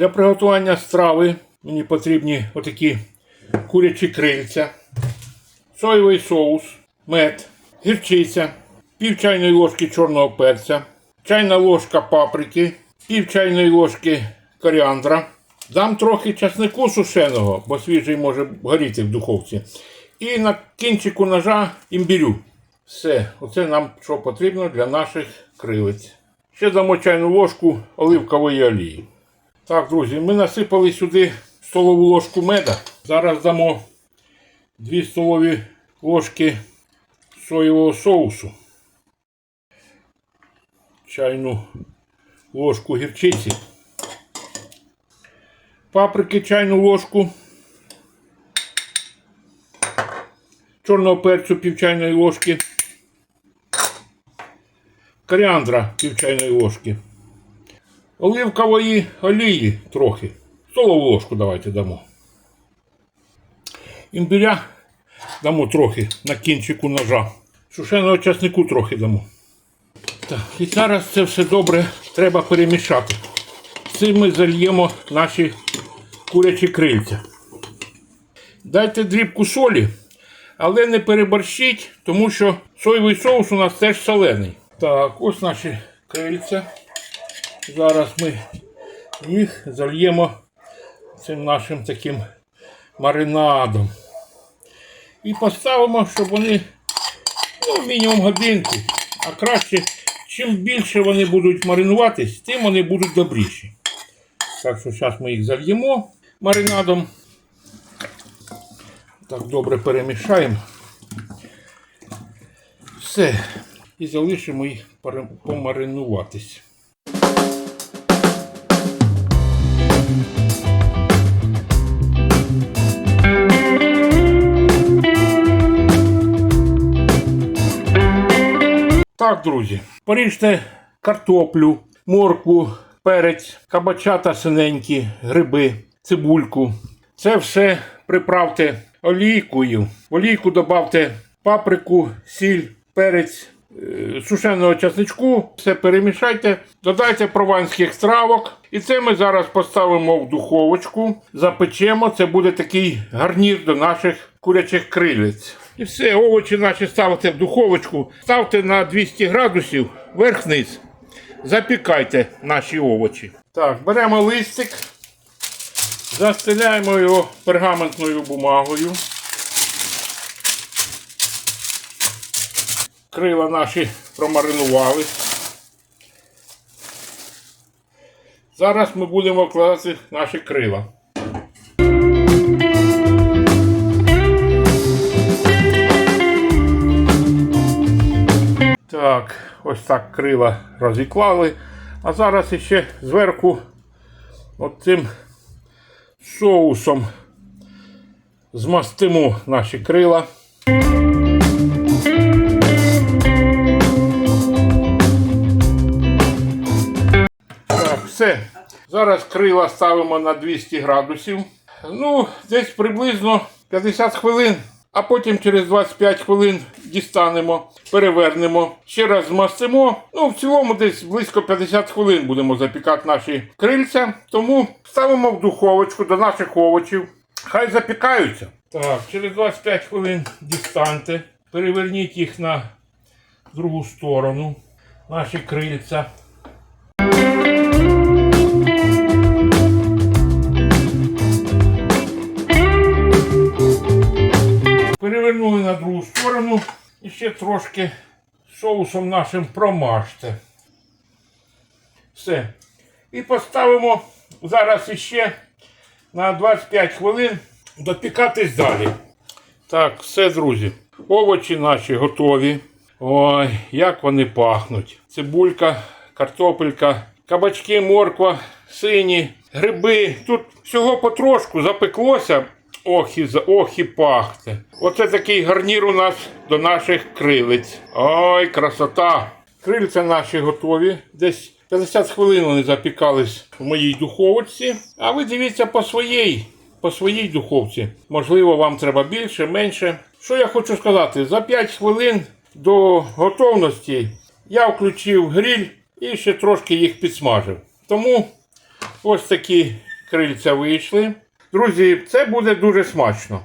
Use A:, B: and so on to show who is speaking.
A: Для приготування страви мені потрібні отакі курячі крильця, соєвий соус, мед, гірчиця, пів чайної ложки чорного перця, чайна ложка паприки, пів чайної ложки коріандра. Дам трохи часнику сушеного, бо свіжий може горіти в духовці. І на кінчику ножа імбірю. Все, оце нам що потрібно для наших крилиць. Ще дамо чайну ложку оливкової олії. Так, друзі, ми насипали сюди столову ложку меда. Зараз дамо 2 столові ложки соєвого соусу, чайну ложку гірчиці, паприки чайну ложку, чорного перцю пів чайної ложки, коріандра пів чайної ложки, оливкової олії трохи. Столову ложку давайте дамо. Імбиря дамо трохи на кінчику ножа. Сушеного часнику трохи дамо. Так, і зараз це все добре треба перемішати. Цим ми зальємо наші курячі крильця. Дайте дрібку солі, але не переборщіть, тому що соєвий соус у нас теж солений. Так, ось наші крильця. Зараз ми їх зальємо цим нашим таким маринадом. І поставимо, щоб вони ну, мінімум годинку. А краще, чим більше вони будуть маринуватись, тим вони будуть добріші. Так що зараз ми їх зальємо маринадом. Так добре перемішаємо. Все. І залишимо їх помаринуватись. Так, друзі, поріжте картоплю, моркву, перець, кабачата синенькі, гриби, цибульку. Це все приправте олійкою. В олійку додавте паприку, сіль, перець, е, сушеного часничку. Все перемішайте, додайте прованських травок. І це ми зараз поставимо в духовочку, запечемо. Це буде такий гарнір до наших курячих крилець. І все, овочі наші ставите в духовочку, ставте на 200 градусів верх-низ. Запікайте наші овочі. Так, беремо листик, застеляємо його пергаментною бумагою. Крила наші промаринували. Зараз ми будемо вкладати наші крила. Так, ось так крила розіклали. А зараз іще зверху оцим соусом змастимо наші крила. Так, все. Зараз крила ставимо на 200 градусів. Ну, десь приблизно 50 хвилин. А потім через 25 хвилин дістанемо, перевернемо, ще раз змастимо. Ну, в цілому десь близько 50 хвилин будемо запікати наші крильця. Тому ставимо в духовочку до наших овочів. Хай запікаються. Так, через 25 хвилин дістаньте. Переверніть їх на другу сторону. Наші крильця. Перевернули на другу сторону і ще трошки соусом нашим промажте. Все. І поставимо зараз іще на 25 хвилин допікатись далі. Так, все, друзі. Овочі наші готові. Ой, як вони пахнуть. Цибулька, картопелька, кабачки, морква, сині, гриби. Тут всього потрошку запеклося. Ох і, за- ох і пахне. Оце такий гарнір у нас до наших крилиць. Ой, красота! Крильця наші готові. Десь 50 хвилин вони запікались в моїй духовці. А ви дивіться по своїй, по своїй духовці. Можливо, вам треба більше, менше. Що я хочу сказати? За 5 хвилин до готовності я включив гриль і ще трошки їх підсмажив. Тому ось такі крильця вийшли. Друзі, це буде дуже смачно.